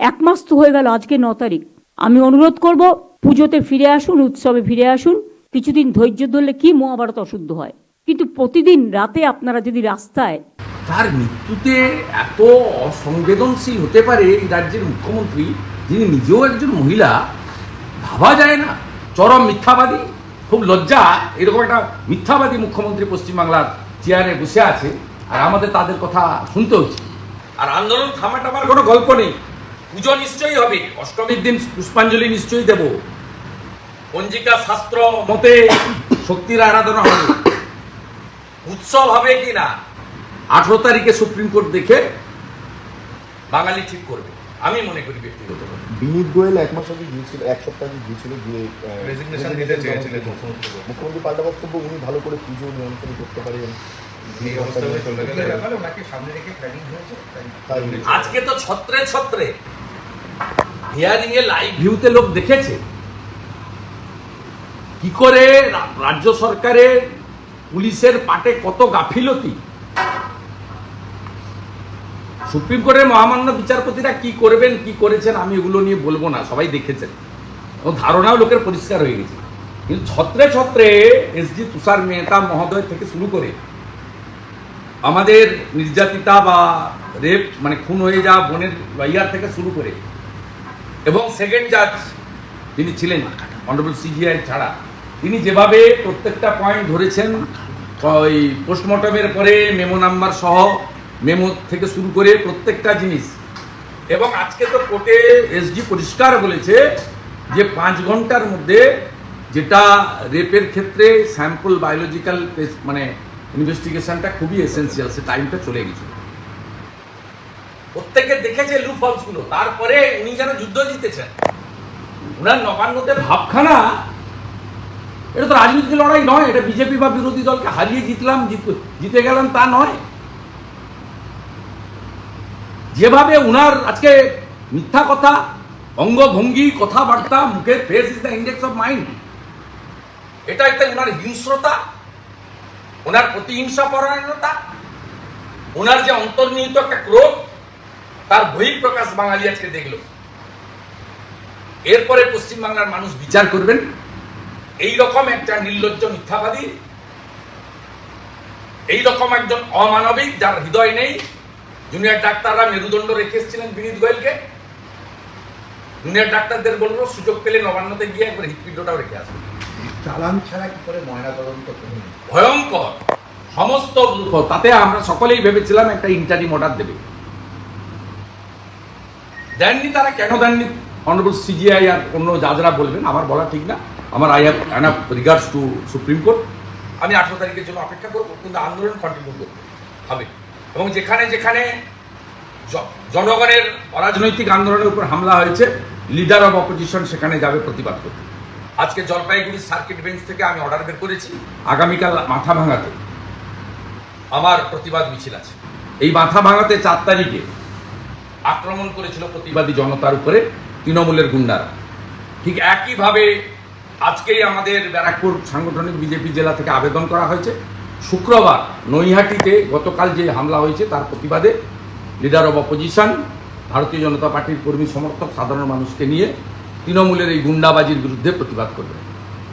এক মাস তো হয়ে গেল আজকে ন তারিখ। আমি অনুরোধ করব, পুজোতে ফিরে আসুন, উৎসবে ফিরে আসুন। কিছুদিন ধৈর্য ধরলে কি মহাভারত অশুদ্ধ হয়? কিন্তু প্রতিদিন রাতে আপনারা যদি রাস্তায় তার মৃত্যুতে এত অসংবেদনশীল হতে পারে এই রাজ্যের মুখ্যমন্ত্রী, যিনি নিজেও একজন মহিলা, ভাবা যায় না। চরম মিথ্যাবাদী, খুব লজ্জা। এরকম একটা মিথ্যাবাদী মুখ্যমন্ত্রী পশ্চিমবাংলার চেয়ারে বসে আছে। আর আমাদের তাদের কথা শুনতে হচ্ছে। আর আন্দোলন থামাটা আমার কোনো গল্প নেই। পুজো নিশ্চয়ই হবে অষ্টমীর দিন পুষ্পাঞ্জলি নিশ্চয়ই দেব। পঞ্জিকা শাস্ত্র মতে শক্তির আরাধনা হবে। উৎসব হবে কি না আঠারো তারিখে সুপ্রিম কোর্ট দেখে বাঙালি ঠিক করবে। আমি মনে করি ব্যক্তিগত বিনীত গোয়েল এক মাস আগে গিয়েছিল এক সপ্তাহ আগে গিয়েছিল গিয়ে Resignation দিতে চেয়েছিলেন মুখ্যমন্ত্রী পাল্টা বক্তব্য উনি ভালো করে পুজো নিয়ন্ত্রণ করতে পারেন। হয়ে তাই আজকে তো ছত্রে ছত্রে। হিয়ারিং এ লাইভ ভিউতে লোক দেখেছে? কি করে রাজ্য সরকারের পুলিশের পাটে কত গাফিলতি? সুপ্রিম কোর্টের মহামান্য বিচারপতিরা কি করবেন, কি করেছেন, আমি এগুলো নিয়ে বলব না, সবাই দেখেছেন। এবং ধারণাও লোকের পরিষ্কার হয়ে গেছে। কিন্তু ছত্রে ছত্রে এসজি তুষার মেহতা মহোদয় থেকে শুরু করে আমাদের নির্যাতিতা বা রেপ মানে খুন হয়ে যাওয়া বোনের লয়ার থেকে শুরু করে এবং সেকেন্ড জাজ তিনি ছিলেন অনারেবল সিজিআই ছাড়া, তিনি যেভাবে প্রত্যেকটা পয়েন্ট ধরেছেন, ওই পোস্টমর্টমের পরে মেমো নাম্বার সহ মেমো থেকে শুরু করে প্রত্যেকটা জিনিস। এবং আজকে তো কোর্টে এসডি পরিষ্কার বলেছে যে পাঁচ ঘণ্টার মধ্যে যেটা রেপের ক্ষেত্রে স্যাম্পল বায়োলজিক্যাল মানে ইনভেস্টিগেশনটা খুবই এসেন্সিয়াল সে টাইমটা চলে গেছিল। প্রত্যেকে দেখেছে লু গুলো তারপরে উনি যেন যুদ্ধ জিতেছেন। উনার নবান্নতে ভাবখানা, এটা তো রাজনীতি লড়াই নয়, এটা বিজেপি বা বিরোধী দলকে হারিয়ে জিতলাম, জিতে গেলাম তা নয়। যেভাবে উনার আজকে মিথ্যা কথা, অঙ্গভঙ্গি, কথাবার্তা মুখের face is the index of mind এটা একটা উনার হিংস্রতা ওনার প্রতিহিংসা পরায়ণতা ওনার যে অন্তর্নিহিত একটা ক্রোধ তার বহিঃপ্রকাশ বাঙালি আজকে দেখল। এরপরে পশ্চিমবাংলার মানুষ বিচার করবেন। এই রকম একটা নির্লজ্জ মিথ্যাবাদী এই রকম একজন অমানবিক যার হৃদয় নেই। জুনিয়র ডাক্তাররা মেরুদণ্ড রেখে এসেছিলেন বিনীত গোয়েলকে। জুনিয়র ডাক্তারদের বলব সুযোগ পেলে নবান্নতে গিয়ে একবার হৃৎপিণ্ডটাও রেখে আসবেন চালান ছাড়া কি করে ময়না তদন্ত করবেন ভয়ঙ্কর। সমস্ত তাতে আমরা সকলেই ভেবেছিলাম একটা ইন্টারিম অর্ডার দেবে। দেননি তারা, কেন দেননি? অনারেবল সিজিআই আর অন্য যা যারা বলবেন, আমার বলা ঠিক না। আমার I have enough regards to supreme court. আমি আঠারো তারিখের জন্য অপেক্ষা করব, কিন্তু আন্দোলন কন্টিনিউ করব হবে। এবং যেখানে যেখানে জনগণের অরাজনৈতিক আন্দোলনের উপর হামলা হয়েছে লিডার অফ অপোজিশন সেখানে যাবে প্রতিবাদ করতে। আজকে জলপাইগুড়ি সার্কিট বেঞ্চ থেকে আমি অর্ডার বের করেছি, আগামীকাল মাথা ভাঙাতে আমার প্রতিবাদ মিছিল আছে। এই মাথা ভাঙাতে চার তারিখে আক্রমণ করেছিল প্রতিবাদী জনতার উপরে তৃণমূলের গুন্ডারা। ঠিক একইভাবে আজকেই আমাদের ব্যারাকপুর সাংগঠনিক বিজেপি জেলা থেকে আবেদন করা হয়েছে। শুক্রবার নৈহাটিতে গতকাল যে হামলা হয়েছে, তার প্রতিবাদে লিডার অব অপোজিশন ভারতীয় জনতা পার্টির কর্মী সমর্থক সাধারণ মানুষকে নিয়ে তৃণমূলের এই গুন্ডাবাজির বিরুদ্ধে প্রতিবাদ করবে।